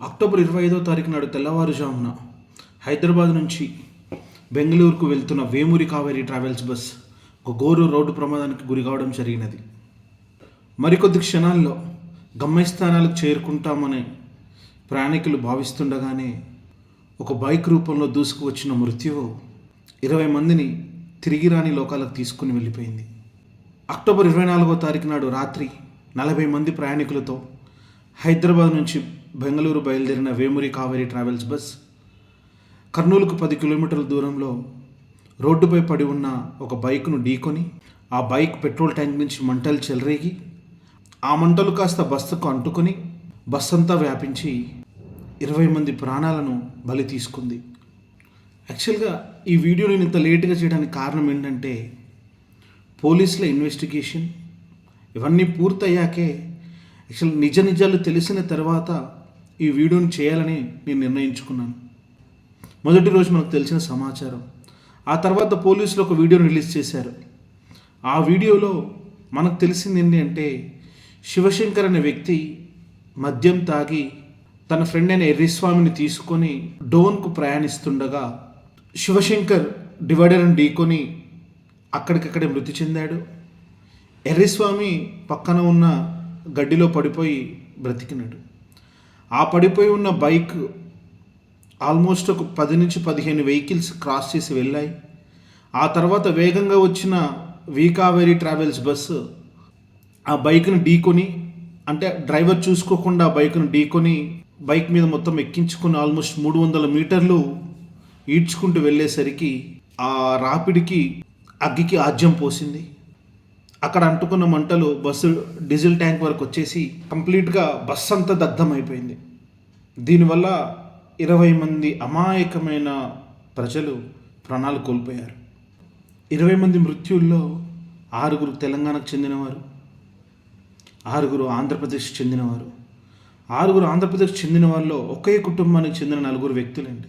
October ఇరవై ఐదో తారీఖు నాడు తెల్లవారుజామున హైదరాబాద్ నుంచి బెంగళూరుకు వెళ్తున్న వేమూరి కావేరి ట్రావెల్స్ బస్ ఒక ఘోరు రోడ్డు ప్రమాదానికి గురి కావడం జరిగినది. మరికొద్ది క్షణాల్లో గమ్యస్థానాలకు చేరుకుంటామని ప్రయాణికులు భావిస్తుండగానే ఒక బైక్ రూపంలో దూసుకువచ్చిన మృత్యువు ఇరవై మందిని తిరిగి రాని లోకాలకు తీసుకుని వెళ్ళిపోయింది. అక్టోబర్ ఇరవై నాలుగో తారీఖు నాడు రాత్రి నలభై మంది ప్రయాణికులతో హైదరాబాద్ నుంచి బెంగళూరు బయలుదేరిన వేమూరి కావేరి ట్రావెల్స్ బస్ కర్నూలుకు పది కిలోమీటర్ల దూరంలో రోడ్డుపై పడి ఉన్న ఒక బైక్ను ఢీకొని ఆ బైక్ పెట్రోల్ ట్యాంక్ నుంచి మంటలు చెలరేగి ఆ మంటలు కాస్త బస్సుకు అంటుకొని బస్ అంతా వ్యాపించి ఇరవై మంది ప్రాణాలను బలి తీసుకుంది. యాక్చువల్గా ఈ వీడియో నేను ఇంత లేట్గా చేయడానికి కారణం ఏంటంటే పోలీసుల ఇన్వెస్టిగేషన్ ఇవన్నీ పూర్తయ్యాకే యాక్చువల్ నిజ నిజాలు తెలిసిన తర్వాత ఈ వీడియోని చేయాలని నేను నిర్ణయించుకున్నాను. మొదటి రోజు మనకు తెలిసిన సమాచారం ఆ తర్వాత పోలీసులు ఒక వీడియోని రిలీజ్ చేశారు. ఆ వీడియోలో మనకు తెలిసింది ఏంటి అంటే శివశంకర్ అనే వ్యక్తి మద్యం తాగి తన ఫ్రెండ్ అయిన ఎర్రిస్వామిని తీసుకొని డోన్కు ప్రయాణిస్తుండగా శివశంకర్ డివైడర్ని ఢీకొని అక్కడికక్కడే మృతి చెందాడు. ఎర్రిస్వామి పక్కన ఉన్న గడ్డిలో పడిపోయి బ్రతికినాడు. ఆ పడిపోయి ఉన్న బైక్ ఆల్మోస్ట్ ఒక పది నుంచి పదిహేను వెహికల్స్ క్రాస్ చేసి వెళ్ళాయి. ఆ తర్వాత వేగంగా వచ్చిన వీకావేరి ట్రావెల్స్ బస్సు ఆ బైక్ను ఢీకొని అంటే డ్రైవర్ చూసుకోకుండా బైక్ను ఢీకొని బైక్ మీద మొత్తం ఎక్కించుకుని ఆల్మోస్ట్ మూడు వందల మీటర్లు ఈడ్చుకుంటూ వెళ్ళేసరికి ఆ రాపిడికి అగ్గికి ఆజ్యం పోసింది. అక్కడ అంటుకున్న మంటలు బస్సు డీజిల్ ట్యాంక్ వరకు వచ్చేసి కంప్లీట్గా బస్సు అంతా దగ్ధమైపోయింది. దీనివల్ల ఇరవై మంది అమాయకమైన ప్రజలు ప్రాణాలు కోల్పోయారు. ఇరవై మంది మృత్యుల్లో ఆరుగురు తెలంగాణకు చెందినవారు ఆరుగురు ఆంధ్రప్రదేశ్ చెందినవారు. ఆరుగురు ఆంధ్రప్రదేశ్ చెందిన వారిలో ఒకే కుటుంబానికి చెందిన నలుగురు వ్యక్తులండి.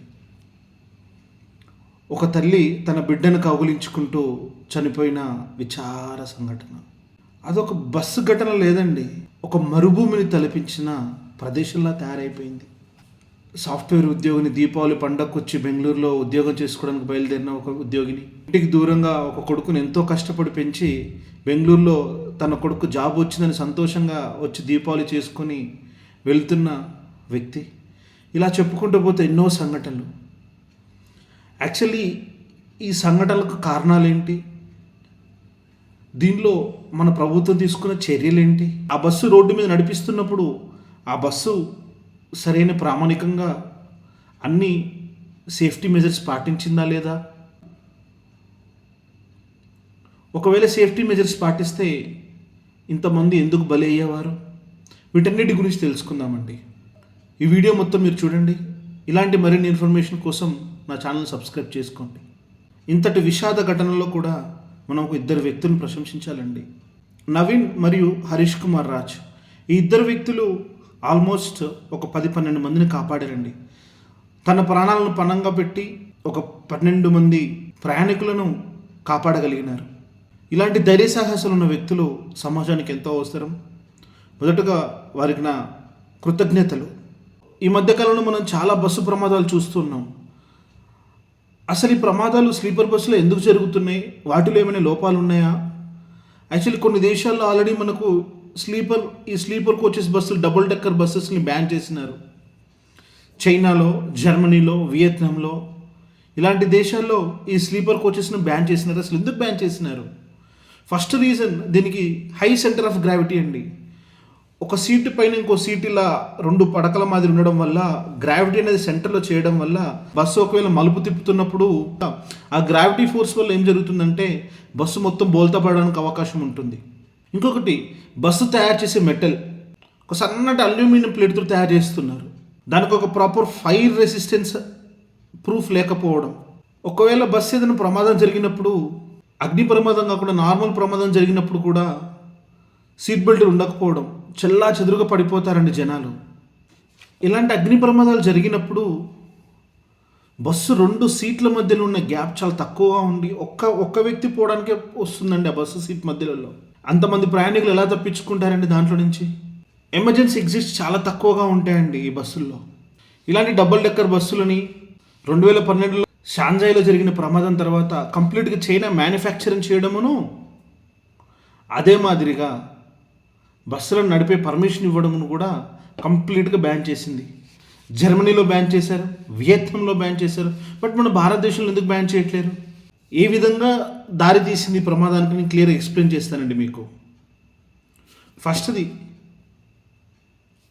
ఒక తల్లి తన బిడ్డను కౌగులించుకుంటూ చనిపోయిన విచార సంఘటన. అదొక బస్సు ఘటన లేదండి. ఒక మరుభూమిని తలపించిన ప్రదేశంలా తయారైపోయింది. సాఫ్ట్వేర్ ఉద్యోగిని దీపావళి పండగకొచ్చి బెంగళూరులో ఉద్యోగం చేసుకోవడానికి బయలుదేరిన ఒక ఉద్యోగిని ఇంటికి దూరంగా ఒక కొడుకుని ఎంతో కష్టపడి పెంచి బెంగళూరులో తన కొడుకు జాబ్ వచ్చిందని సంతోషంగా వచ్చి దీపావళి చేసుకొని వెళ్తున్న వ్యక్తి. ఇలా చెప్పుకుంటూ పోతే ఎన్నో సంఘటనలు. యాక్చువల్లీ ఈ సంఘటనలకు కారణాలు ఏంటి దీనిలో మన ప్రభుత్వం తీసుకున్న చర్యలు ఏంటి ఆ బస్సు రోడ్డు మీద నడిపిస్తున్నప్పుడు ఆ బస్సు సరైన ప్రామాణికంగా అన్ని సేఫ్టీ మెజర్స్ పాటించిందా లేదా? ఒకవేళ సేఫ్టీ మెజర్స్ పాటిస్తే ఇంతమంది ఎందుకు బలి అయ్యేవారు? వీటన్నిటి గురించి తెలుసుకుందామండి. ఈ వీడియో మొత్తం మీరు చూడండి. ఇలాంటి మరిన్ని ఇన్ఫర్మేషన్ కోసం నా ఛానల్ సబ్స్క్రైబ్ చేసుకోండి. ఇంతటి విషాద ఘటనలో కూడా మనం ఒక ఇద్దరు వ్యక్తులను ప్రశంసించాలండి. నవీన్ మరియు హరీష్ కుమార్ రాజ్. ఈ ఇద్దరు వ్యక్తులు ఆల్మోస్ట్ ఒక పది పన్నెండు మందిని కాపాడారండి. తన ప్రాణాలను పణంగా పెట్టి ఒక పన్నెండు మంది ప్రయాణికులను కాపాడగలిగినారు. ఇలాంటి ధైర్య సాహసాలు ఉన్న వ్యక్తులు సమాజానికి ఎంతో అవసరం. మొదటగా వారికి నా కృతజ్ఞతలు. ఈ మధ్యకాలంలో మనం చాలా బస్సు ప్రమాదాలు చూస్తున్నాం అసలు ఈ ప్రమాదాలు స్లీపర్ బస్సులో ఎందుకు జరుగుతున్నాయి? వాటిలో ఏమైనా లోపాలు ఉన్నాయా? యాక్చువల్లీ కొన్ని దేశాల్లో ఆల్రెడీ మనకు స్లీపర్ ఈ స్లీపర్ కోచెస్ బస్సులు డబుల్ డెక్కర్ బస్సెస్ని బ్యాన్ చేసినారు. చైనాలో జర్మనీలో వియత్నాంలో. ఇలాంటి దేశాల్లో ఈ స్లీపర్ కోచెస్ను బ్యాన్ చేసినారు. అసలు ఎందుకు బ్యాన్ చేసినారు? ఫస్ట్ రీజన్ దీనికి హై సెంటర్ ఆఫ్ గ్రావిటీ అండి. ఒక సీటు పైన ఇంకో సీట్ ఇలా రెండు పడకల మాదిరి ఉండడం వల్ల గ్రావిటీ అనేది సెంటర్లో చేయడం వల్ల బస్సు ఒకవేళ మలుపు తిప్పుతున్నప్పుడు ఆ గ్రావిటీ ఫోర్స్ వల్ల ఏం జరుగుతుందంటే బస్సు మొత్తం బోల్తా పడడానికి అవకాశం ఉంటుంది. ఇంకొకటి బస్సు తయారు చేసే మెటల్. ఒక సన్నటి అల్యూమినియం ప్లేట్తో తయారు చేస్తున్నారు. దానికి ఒక ప్రాపర్ ఫైర్ రెసిస్టెన్స్ ప్రూఫ్ లేకపోవడం. ఒకవేళ బస్సు ఏదైనా ప్రమాదం జరిగినప్పుడు అగ్ని ప్రమాదం కాకుండా నార్మల్ ప్రమాదం జరిగినప్పుడు కూడా సీట్ బెల్ట్ ఉండకపోవడం చెల్లా చెదురుగా పడిపోతారండి జనాలు. ఇలాంటి అగ్ని ప్రమాదాలు జరిగినప్పుడు బస్సు రెండు సీట్ల మధ్యలో ఉన్న గ్యాప్ చాలా తక్కువగా ఉండి ఒక్క ఒక్క వ్యక్తి పోవడానికే వస్తుందండి ఆ బస్సు సీట్ మధ్యలో అంతమంది ప్రయాణికులు ఎలా తప్పించుకుంటారండి దాంట్లో నుంచి? ఎమర్జెన్సీ ఎగ్జిస్ట్ చాలా తక్కువగా ఉంటాయండి ఈ బస్సుల్లో. ఇలాంటి డబుల్ డెక్కర్ బస్సులని రెండు వేల పన్నెండులో షాంజాయిలో జరిగిన ప్రమాదం తర్వాత కంప్లీట్గా చైనా మ్యానుఫ్యాక్చరింగ్ చేయడమును అదే మాదిరిగా బస్సులను నడిపే పర్మిషన్ ఇవ్వడంను కూడా కంప్లీట్గా బ్యాన్ చేసింది. జర్మనీలో బ్యాన్ చేశారు వియత్నంలో బ్యాన్ చేశారు బట్ మన భారతదేశంలో ఎందుకు బ్యాన్ చేయట్లేరు? ఏ విధంగా దారి తీసింది ప్రమాదానికి నేను క్లియర్ ఎక్స్ప్లెయిన్ చేస్తానండి మీకు. ఫస్ట్ది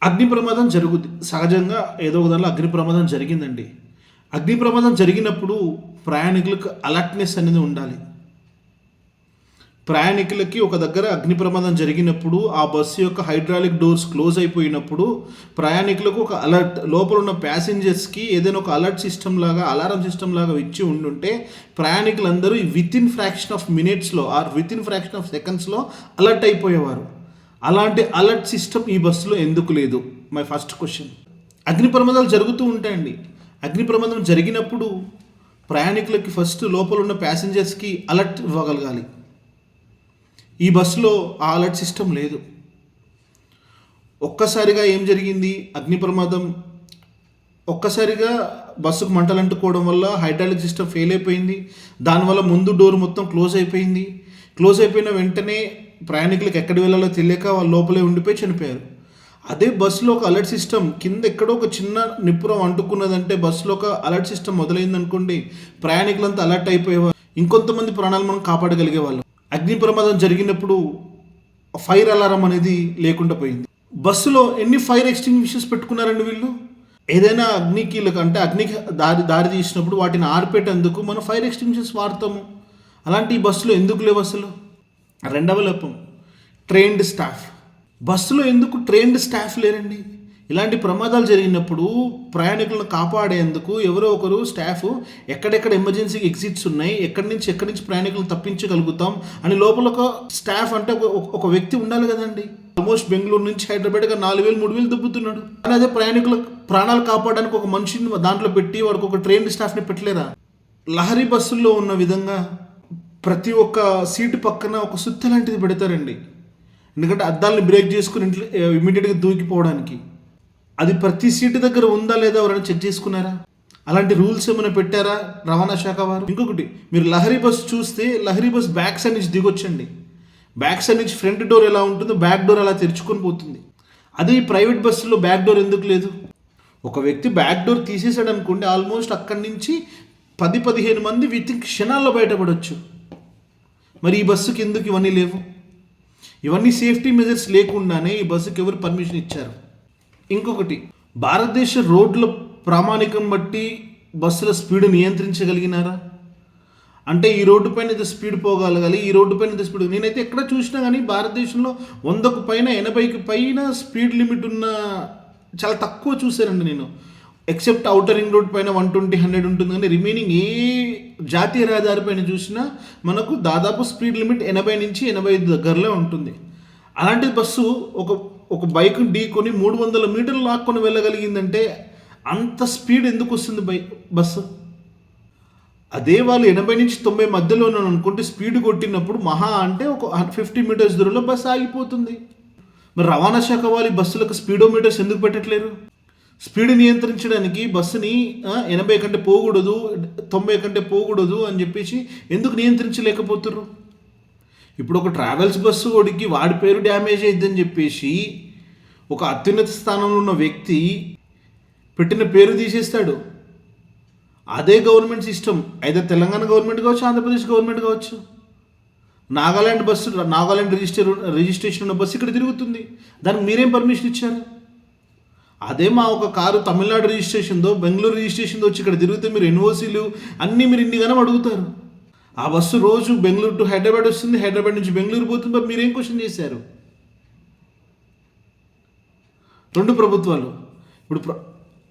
అగ్ని ప్రమాదం జరుగుద్ది. సహజంగా ఏదో ఒక దానిలో అగ్ని ప్రమాదం జరిగిందండి. అగ్ని ప్రమాదం జరిగినప్పుడు ప్రయాణికులకు అలర్ట్నెస్ అనేది ఉండాలి. ప్రయాణికులకి ఒక దగ్గర అగ్ని ప్రమాదం జరిగినప్పుడు ఆ బస్సు యొక్క హైడ్రాలిక్ డోర్స్ క్లోజ్ అయిపోయినప్పుడు ప్రయాణికులకు ఒక అలర్ట్ లోపల ఉన్న ప్యాసింజర్స్కి ఏదైనా ఒక అలర్ట్ సిస్టమ్ లాగా అలారం సిస్టమ్ లాగా ఇచ్చి ఉండుంటే ప్రయాణికులందరూ విత్ ఇన్ ఫ్రాక్షన్ ఆఫ్ మినిట్స్లో or within fraction of సెకండ్స్లో అలర్ట్ అయిపోయేవారు. అలాంటి అలర్ట్ సిస్టమ్ ఈ బస్సులో ఎందుకు లేదు? మై ఫస్ట్ క్వశ్చన్ అగ్ని ప్రమాదాలు జరుగుతూ ఉంటాయండి. అగ్ని ప్రమాదం జరిగినప్పుడు ప్రయాణికులకి ఫస్ట్ లోపల ఉన్న ప్యాసింజర్స్కి అలర్ట్ ఇవ్వగలగాలి. ఈ బస్సులో ఆ అలర్ట్ సిస్టమ్ లేదు. ఒక్కసారిగా ఏం జరిగింది? అగ్ని ప్రమాదం. ఒక్కసారిగా బస్సుకు మంటలు అంటుకోవడం వల్ల హైడ్రాలిక్ సిస్టమ్ ఫెయిల్ అయిపోయింది. దానివల్ల ముందు డోర్ మొత్తం క్లోజ్ అయిపోయింది. క్లోజ్ అయిపోయిన వెంటనే ప్రయాణికులకు ఎక్కడికి వెళ్ళాలో తెలియక వాళ్ళు లోపలే ఉండిపోయి చనిపోయారు. అదే బస్సులో ఒక అలర్ట్ సిస్టమ్ కింద ఎక్కడో ఒక చిన్న నిప్పురం అంటుకున్నదంటే బస్సులో ఒక అలర్ట్ సిస్టమ్ మొదలైంది అనుకోండి ప్రయాణికులంతా అలర్ట్ అయిపోయేవారు. ఇంకొంతమంది ప్రాణాలు మనం కాపాడగలిగే వాళ్ళు అగ్ని ప్రమాదం జరిగినప్పుడు ఫైర్ అలారం అనేది లేకుండా పోయింది. బస్సులో ఎన్ని ఫైర్ ఎక్స్టింగ్విషర్స్ పెట్టుకున్నారండి వీళ్ళు? ఏదైనా అగ్నికీలకు అంటే అగ్నికి దారి దారి తీసినప్పుడు వాటిని ఆర్పేటందుకు మనం ఫైర్ ఎక్స్టింగ్విషర్స్ వాడతాము. అలాంటి ఈ బస్సులో ఎందుకు లేవు అసలు? రెండవ లోపం ట్రైన్డ్ స్టాఫ్. బస్సులో ఎందుకు ట్రైన్డ్ స్టాఫ్ లేరండి? ఇలాంటి ప్రమాదాలు జరిగినప్పుడు ప్రయాణికులను కాపాడేందుకు ఎవరో ఒకరు స్టాఫ్ ఎక్కడెక్కడ ఎమర్జెన్సీ ఎగ్జిట్స్ ఉన్నాయి ఎక్కడి నుంచి ఎక్కడి నుంచి ప్రయాణికులను తప్పించగలుగుతాం అని లోపల ఒక స్టాఫ్ అంటే ఒక- ఒక వ్యక్తి ఉండాలి కదండి. ఆల్మోస్ట్ బెంగళూరు నుంచి హైదరాబాద్గా నాలుగు వేలు మూడు వేలు దుబ్బుతున్నాడు. కానీ అదే ప్రయాణికుల ప్రాణాలు కాపాడడానికి ఒక మనిషిని దాంట్లో పెట్టి వాడికి ఒక ట్రైన్ స్టాఫ్ని పెట్టలేరా? లహరి బస్సుల్లో ఉన్న విధంగా ప్రతి ఒక్క సీటు పక్కన ఒక సుత్త లాంటిది పెడతారండి. ఎందుకంటే అద్దాలని బ్రేక్ చేసుకుని ఇంట్లో ఇమీడియట్గా దూకిపోవడానికి. అది ప్రతి సీటు దగ్గర ఉందా లేదా ఎవరైనా చెక్ చేసుకున్నారా? అలాంటి రూల్స్ ఏమైనా పెట్టారా రవాణా శాఖ వారు? ఇంకొకటి మీరు లహరి బస్ చూస్తే లహరి బస్ బ్యాక్ సైడ్ నుంచి దిగొచ్చండి. బ్యాక్ సైడ్ నుంచి ఫ్రంట్ డోర్ ఎలా ఉంటుందో బ్యాక్ డోర్ అలా తెరుచుకొని పోతుంది. అదే ఈ ప్రైవేట్ బస్సులో బ్యాక్ డోర్ ఎందుకు లేదు? ఒక వ్యక్తి బ్యాక్ డోర్ తీసేసాడు అనుకోండి ఆల్మోస్ట్ అక్కడి నుంచి పది పదిహేను మంది విత్ క్షణాల్లో బయటపడవచ్చు మరి ఈ బస్సుకి ఎందుకు ఇవన్నీ లేవు? ఇవన్నీ సేఫ్టీ మెజర్స్ లేకుండానే ఈ బస్సుకి ఎవరు పర్మిషన్ ఇచ్చారు? ఇంకొకటి భారతదేశ రోడ్ల ప్రామాణికం బట్టి బస్సుల స్పీడ్ నియంత్రించగలిగినారా? అంటే ఈ రోడ్డు పైన ఇంత స్పీడ్ పోగలగాలి ఈ రోడ్డు పైన ఇంత స్పీడ్ నేనైతే ఎక్కడ చూసినా కానీ భారతదేశంలో వందకు పైన ఎనభైకి పైన స్పీడ్ లిమిట్ ఉన్న చాలా తక్కువ చూశానండి నేను. ఎక్సెప్ట్ అవుటర్ రింగ్ రోడ్ పైన వన్ ట్వంటీ హండ్రెడ్ ఉంటుంది కానీ రిమైనింగ్ ఏ జాతీయ రహదారి పైన చూసినా మనకు దాదాపు స్పీడ్ లిమిట్ ఎనభై నుంచి ఎనభై ఐదు దగ్గరలో ఉంటుంది. అలాంటి బస్సు ఒక ఒక బైక్ ఢీకొని మూడు వందల మీటర్లు లాక్కొని వెళ్ళగలిగిందంటే అంత స్పీడ్ ఎందుకు వస్తుంది బై బస్సు అదే వాళ్ళు ఎనభై నుంచి తొంభై మధ్యలో ఉన్నాను అనుకుంటే స్పీడ్ కొట్టినప్పుడు మహా అంటే ఒక ఫిఫ్టీ మీటర్స్ దూరంలో బస్సు ఆగిపోతుంది. మరి రవాణా శాఖ వాళ్ళు బస్సులకు స్పీడోమీటర్స్ ఎందుకు పెట్టట్లేరు? స్పీడ్ నియంత్రించడానికి బస్సుని ఎనభై కంటే పోకూడదు తొంభై కంటే పోకూడదు అని చెప్పేసి ఎందుకు నియంత్రించలేకపోతున్నారు ఇప్పుడు ఒక ట్రావెల్స్ బస్సు ఒడికి వాడి పేరు డ్యామేజ్ అయిద్దని చెప్పేసి ఒక అత్యున్నత స్థానంలో ఉన్న వ్యక్తి పెట్టిన పేరు తీసేస్తాడు. అదే గవర్నమెంట్ సిస్టమ్ అయితే తెలంగాణ గవర్నమెంట్ కావచ్చు ఆంధ్రప్రదేశ్ గవర్నమెంట్ కావచ్చు. Nagaland bus Nagaland register registration ఉన్న బస్సు ఇక్కడ తిరుగుతుంది. దానికి మీరేం పర్మిషన్ ఇచ్చారు? అదే మా ఒక కారు తమిళనాడు రిజిస్ట్రేషన్దో బెంగళూరు రిజిస్ట్రేషన్దో వచ్చి ఇక్కడ తిరిగితే మీరు ఎన్ఓసీలు అన్నీ మీరు ఇన్ని గనం అడుగుతారు. ఆ బస్సు రోజు బెంగళూరు టు హైదరాబాద్ వస్తుంది హైదరాబాద్ నుంచి బెంగళూరు పోతుంది. మరి మీరేం క్వశ్చన్ చేశారు? రెండు ప్రభుత్వాలు. ఇప్పుడు ప్ర-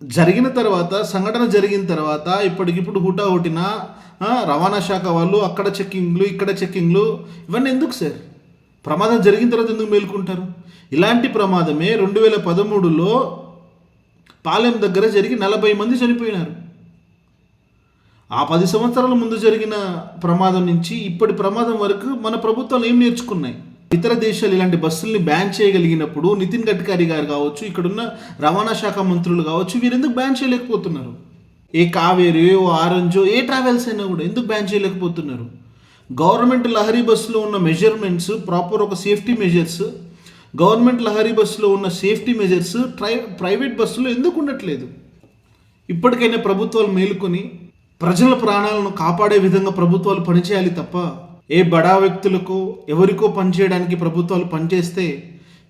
జరిగిన తర్వాత సంఘటన జరిగిన తర్వాత ఇప్పటికిప్పుడు హుటా హుటిన రవాణా శాఖ వాళ్ళు అక్కడ చెక్కింగ్లు ఇక్కడ చెక్కింగ్లు ఇవన్నీ ఎందుకు సార్ ప్రమాదం జరిగిన తర్వాత ఎందుకు మేల్కుంటారు? ఇలాంటి ప్రమాదమే రెండు వేల పదమూడులో పాలెం దగ్గర జరిగి నలభై మంది చనిపోయినారు. ఆ పది సంవత్సరాల ముందు జరిగిన ప్రమాదం నుంచి ఇప్పటి ప్రమాదం వరకు మన ప్రభుత్వాలు ఏం నేర్చుకున్నాయి? ఇతర దేశాలు ఇలాంటి బస్సుల్ని బ్యాన్ చేయగలిగినప్పుడు నితిన్ గడ్కరీ గారు కావచ్చు ఇక్కడున్న రవాణా శాఖ మంత్రులు కావచ్చు వీరెందుకు బ్యాన్ చేయలేకపోతున్నారు? ఏ కావేరి ఓ ఆరెంజో ఏ ట్రావెల్స్ అయినా కూడా ఎందుకు బ్యాన్ చేయలేకపోతున్నారు? గవర్నమెంట్ లహరీ బస్సులో ఉన్న మెజర్మెంట్స్ ప్రాపర్ ఒక సేఫ్టీ మెజర్స్ గవర్నమెంట్ లహరీ బస్సులో ఉన్న సేఫ్టీ మెజర్స్ ట్రై ప్రైవేట్ బస్సులో ఎందుకు ఉండట్లేదు? ఇప్పటికైనా ప్రభుత్వాలు మేలుకొని ప్రజల ప్రాణాలను కాపాడే విధంగా ప్రభుత్వాలు పనిచేయాలి తప్ప ఏ బడా వ్యక్తులకు ఎవరికో పనిచేయడానికి ప్రభుత్వాలు పనిచేస్తే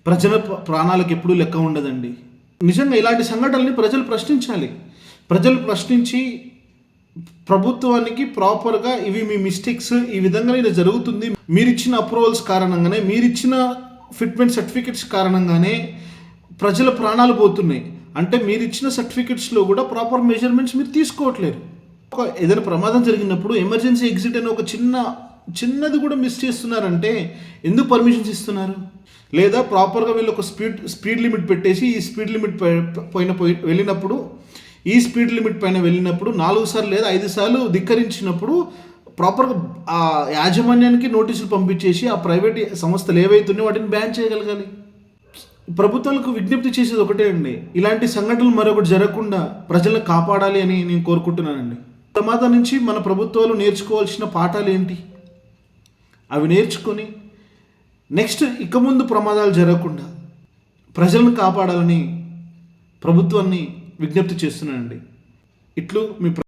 ప్రజల ప్రాణాలకు ఎప్పుడూ లెక్క ఉండదండి. నిజంగా ఇలాంటి సంఘటనల్ని ప్రజలు ప్రశ్నించాలి. ప్రజలు ప్రశ్నించి ప్రభుత్వానికి ప్రాపర్గా ఇవి మీ మిస్టేక్స్ ఈ విధంగా ఇలా జరుగుతుంది. మీరిచ్చిన అప్రూవల్స్ కారణంగానే మీరిచ్చిన ఫిట్మెంట్ సర్టిఫికెట్స్ కారణంగానే ప్రజల ప్రాణాలు పోతున్నాయి. అంటే మీరు ఇచ్చిన సర్టిఫికెట్స్లో కూడా ప్రాపర్ మెజర్మెంట్స్ మీరు తీసుకోవట్లేరు. ఒక ఏదైనా ప్రమాదం జరిగినప్పుడు ఎమర్జెన్సీ ఎగ్జిట్ అనే ఒక చిన్న చిన్నది కూడా మిస్ చేస్తున్నారంటే ఎందుకు పర్మిషన్స్ ఇస్తున్నారు? లేదా ప్రాపర్గా వీళ్ళు ఒక స్పీడ్ స్పీడ్ లిమిట్ పెట్టేసి ఈ స్పీడ్ లిమిట్ పై- పైన పోయి వెళ్ళినప్పుడు ఈ స్పీడ్ లిమిట్ పైన వెళ్ళినప్పుడు నాలుగు సార్లు లేదా ఐదు సార్లు ధిక్కరించినప్పుడు ప్రాపర్గా ఆ యాజమాన్యానికి నోటీసులు పంపించేసి ఆ ప్రైవేట్ సంస్థలు ఏవైతున్నాయో వాటిని బ్యాన్ చేయగలగాలి. ప్రభుత్వాలకు విజ్ఞప్తి చేసేది ఒకటే అండి. ఇలాంటి సంఘటనలు మరొకటి జరగకుండా ప్రజలను కాపాడాలి అని నేను కోరుకుంటున్నానండి. ప్రమాదం నుంచి మన ప్రభుత్వాలు నేర్చుకోవాల్సిన పాఠాలు ఏంటి? అవి నేర్చుకొని నెక్స్ట్ ఇక ముందు ప్రమాదాలు జరగకుండా ప్రజలను కాపాడాలని ప్రభుత్వాన్ని విజ్ఞప్తి చేస్తున్నానండి. ఇట్లు మీ